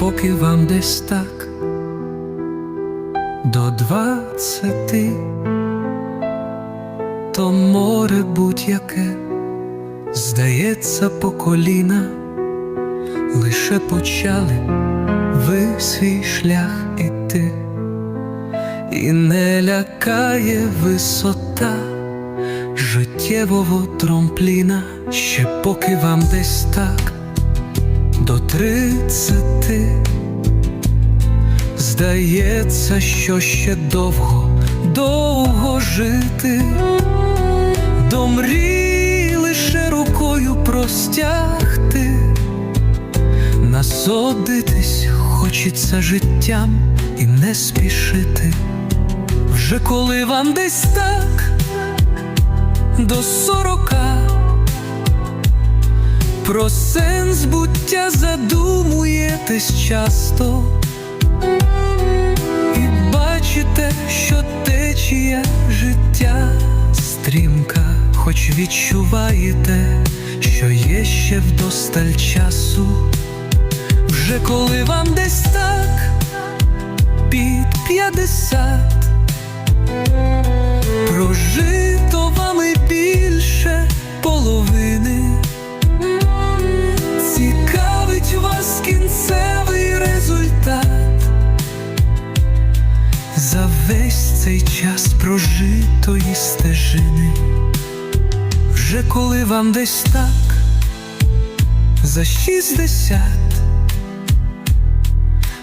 поки вам десь так. До двадцяти, то море будь-яке здається по коліна, лише почали ви свій шлях іти, і не лякає висота життєвого тромпліна, ще поки вам десь так до тридцяти. Здається, що ще довго, довго жити, до мрій лише рукою простягти, насолодитись хочеться життям і не спішити. Вже коли вам десь так до сорока, про сенс буття задумуєтесь часто. І бачите, що течія життя стрімка, хоч відчуваєте, що є ще вдосталь часу, вже коли вам десь так весь цей час прожитої стежини, вже коли вам десь так за шістдесят,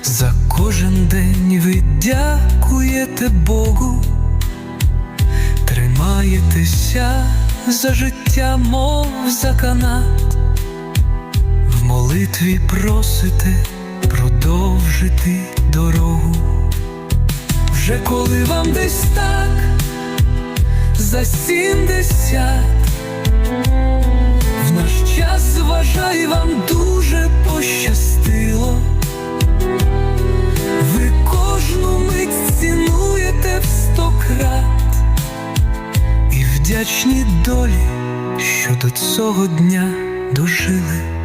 за кожен день ви дякуєте Богу, тримаєтеся за життя, мов за канат, в молитві просите продовжити дорогу. Вже коли вам десь так за сімдесят в наш час зважай вам дуже пощастило. Ви кожну мить цінуєте в сто крат і вдячні долі, що до цього дня дожили.